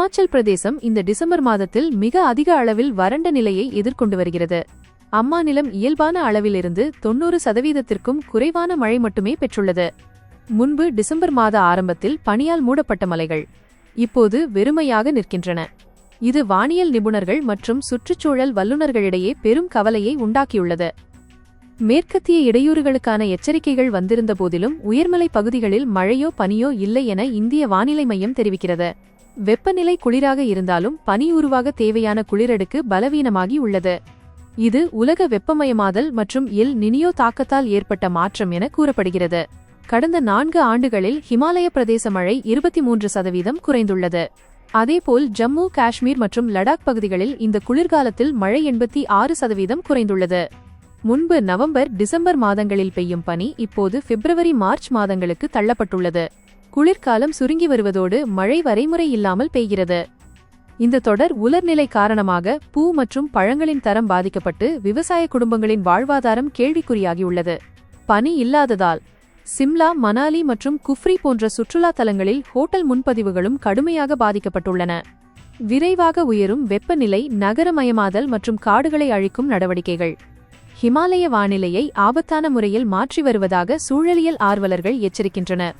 ஹிமாச்சல் பிரதேசம் இந்த டிசம்பர் மாதத்தில் மிக அதிக அளவில் வறண்ட நிலையை எதிர்கொண்டு வருகிறது. அம்மாநிலம் இயல்பான அளவிலிருந்து தொன்னூறு சதவீதத்திற்கும் குறைவான மழை மட்டுமே பெற்றுள்ளது. முன்பு டிசம்பர் மாத ஆரம்பத்தில் பனியால் மூடப்பட்ட மலைகள் இப்போது வெறுமையாக நிற்கின்றன. இது வானியல் நிபுணர்கள் மற்றும் சுற்றுச்சூழல் வல்லுநர்களிடையே பெரும் கவலையை உண்டாக்கியுள்ளது. மேற்கத்திய இடையூறுகளுக்கான எச்சரிக்கைகள் வந்திருந்த போதிலும் உயர்மலை பகுதிகளில் மழையோ பனியோ இல்லை என இந்திய வானிலை மையம் தெரிவிக்கிறது. வெப்பநிலை குளிராக இருந்தாலும் பனி உருவாக தேவையான குளிரடுக்கு பலவீனமாகி உள்ளது. இது உலக வெப்பமயமாதல் மற்றும் எல் நினியோ தாக்கத்தால் ஏற்பட்ட மாற்றம் என கூறப்படுகிறது. கடந்த நான்கு ஆண்டுகளில் ஹிமாலய பிரதேச மழை இருபத்தி மூன்று சதவீதம் குறைந்துள்ளது. அதேபோல் ஜம்மு காஷ்மீர் மற்றும் லடாக் பகுதிகளில் இந்த குளிர்காலத்தில் மழை எண்பத்தி ஆறு சதவீதம் குறைந்துள்ளது. முன்பு நவம்பர் டிசம்பர் மாதங்களில் பெய்யும் பனி இப்போது பிப்ரவரி மார்ச் மாதங்களுக்கு தள்ளப்பட்டுள்ளது. குளிர்காலம் சுருங்கி வருவதோடு மழை வரைமுறை இல்லாமல் பெய்கிறது. இந்த தொடர் உலர்நிலை காரணமாக பூ மற்றும் பழங்களின் தரம் பாதிக்கப்பட்டு விவசாய குடும்பங்களின் வாழ்வாதாரம் கேள்விக்குறியாகியுள்ளது. பனி இல்லாததால் சிம்லா மணாலி மற்றும் குஃப்ரி போன்ற சுற்றுலா தலங்களில் ஹோட்டல் முன்பதிவுகளும் கடுமையாக பாதிக்கப்பட்டுள்ளன. விரைவாக உயரும் வெப்பநிலை நகரமயமாதல் மற்றும் காடுகளை அழிக்கும் நடவடிக்கைகள். ஹிமாலய வானிலையை ஆபத்தான முறையில் மாற்றி வருவதாக சூழலியல் ஆர்வலர்கள் எச்சரிக்கின்றனர்.